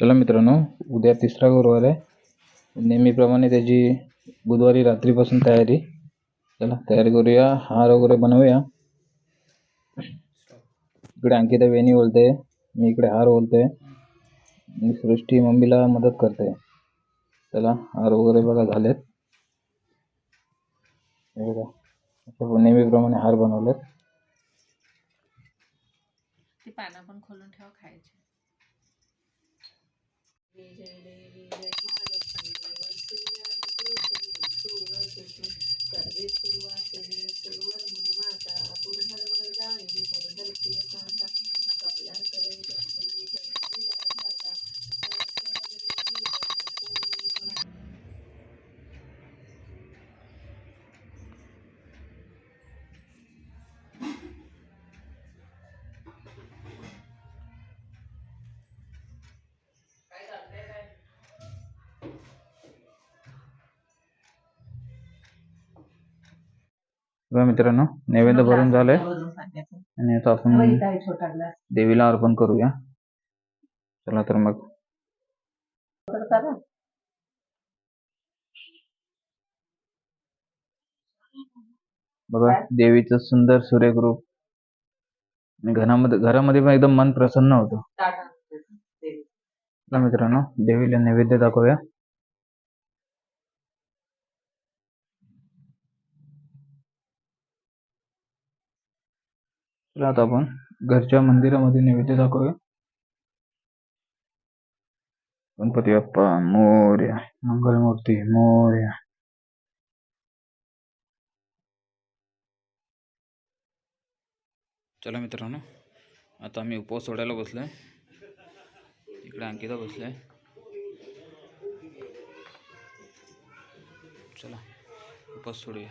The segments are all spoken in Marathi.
चला मित्रांनो उद्या तिसरा गुरुवार आहे. नेहमीप्रमाणे त्याची बुधवारी रात्रीपासून तयारी. चला तयारी करूया. हार वगैरे बनवूया. इकडे अंकिता वेणी बोलते. मी इकडे हार बोलते मी सृष्टी मम्मीला मदत करते चला हार वगैरे बघा झालेत. हे बघा. नेहमीप्रमाणे हार बनवलेत. ती पानं पण खोलून ठेवा खायचे. Vijay Devi बघा मित्रांनो नैवेद्य भरून झालंय. आणि आता आपण देवीला अर्पण करूया. चला तर मग. बघा देवीचं सुंदर रूप आणि घरामध्ये घरामध्ये पण एकदम मन प्रसन्न होतं. मित्रांनो देवीला नैवेद्य दाखवूया. चला आता आपण घरच्या मंदिरामध्ये नैवेद्य दाखवूया. गणपती बाप्पा मोर्या मंगलमूर्ती मोर्या. चला मित्रांनो आता आम्ही उपवास सोडायला बसलोय. इकडे अंकिता बसलाय. चला उपवास सोडूया.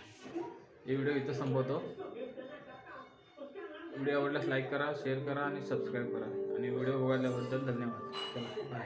हे व्हिडिओ इथं संपवतो. व्हिडिओ आवडल्यास लाईक करा शेअर करा आणि सबस्क्राईब करा. आणि व्हिडिओ बघायल्याबद्दल धन्यवाद. चला बाय